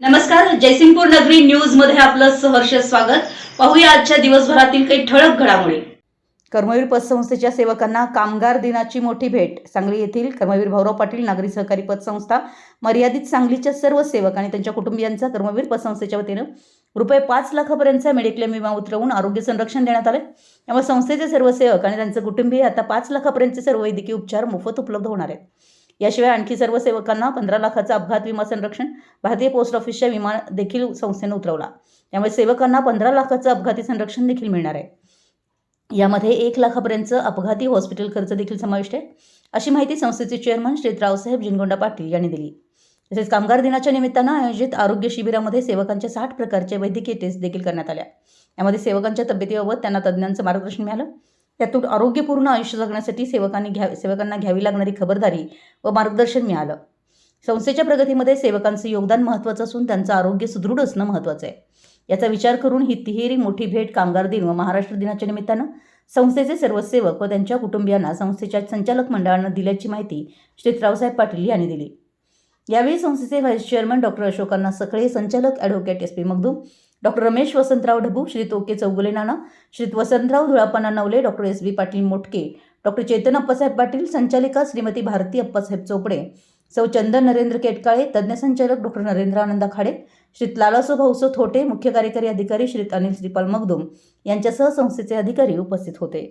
नमस्कार जयसिंगपूर नगरी न्यूजमध्ये आपलं सहर्ष स्वागत. पाहूया आजच्या दिवसभरातील काही ठळक घडामोडी. कर्मवीर पतसंस्थेच्या सेवकांना कामगार दिनाची मोठी भेट. सांगली येथील कर्मवीर भाऊराव पाटील नागरी सहकारी पतसंस्था मर्यादित सांगलीच्या सर्व सेवक आणि त्यांच्या कुटुंबियांचा कर्मवीर पतसंस्थेच्या वतीनं रुपये पाच लाखापर्यंतचा मेडिक्लेम विमा उतरवून आरोग्य संरक्षण देण्यात आले त्यामुळे संस्थेचे सर्व सेवक आणि त्यांचे कुटुंबीय आता पाच लाखापर्यंतचे सर्व वैद्यकीय उपचार मोफत उपलब्ध होणार आहेत. याशिवाय आणखी सर्व सेवकांना पंधरा लाखाचा अपघात विमा संरक्षण भारतीय पोस्ट ऑफिसच्या विमा देखील संस्थेनं उतरवला. त्यामुळे सेवकांना पंधरा लाखाचं अपघाती संरक्षण देखील मिळणार आहे. यामध्ये एक लाखापर्यंतचं अपघाती हॉस्पिटल खर्च देखील समाविष्ट आहे. अशी माहिती संस्थेचे चेअरमन श्री रावसाहेब जिनगोंडा पाटील यांनी दिली. तसेच कामगार दिनाच्या निमित्तानं आयोजित आरोग्य शिबिरामध्ये सेवकांच्या साठ प्रकारचे वैद्यकीय टेस्ट देखील करण्यात आल्या. यामध्ये सेवकांच्या तब्येतीबाबत त्यांना तज्ज्ञांचं मार्गदर्शन मिळालं. त्यातून आरोग्यपूर्ण आयुष्य जगण्यासाठी सेवकांनी घ्या सेवकांना घ्यावी लागणारी खबरदारी व मार्गदर्शन मिळालं. संस्थेच्या प्रगतीमध्ये सेवकांचं योगदान महत्त्वाचं असून त्यांचं आरोग्य सुदृढ असणं महत्त्वाचं आहे. याचा विचार करून ही तिहेरी मोठी भेट कामगार दिन व महाराष्ट्र दिनाच्या निमित्तानं संस्थेचे सर्व सेवक व त्यांच्या कुटुंबियांना संस्थेच्या संचालक मंडळानं दिल्याची माहिती श्रीतरावसाहेब पाटील यांनी दिली. यावेळी संस्थेचे व्हाईस चेअरमन डॉक्टर अशोकांना सकळे संचालक advocate S P Magdum doctor Ramesh Vasantrao Dhabu Shri Toke Chougule Nana Shri Vasantrao Dhulapana Navale doctor S. B Patil Motke doctor Chetan Appasaheb Patil संचालिका श्रीमती भारती अप्पासाहेब चोपडे सौ चंदन नरेंद्र केटकाळे तज्ज्ञ संचालक डॉक्टर नरेंद्र आनंद खाडे श्री लालासो भाऊसो थोटे मुख्य कार्यकारी अधिकारी श्री अनिल श्रीपाल मगदुम यांच्यासह संस्थेचे अधिकारी उपस्थित होते.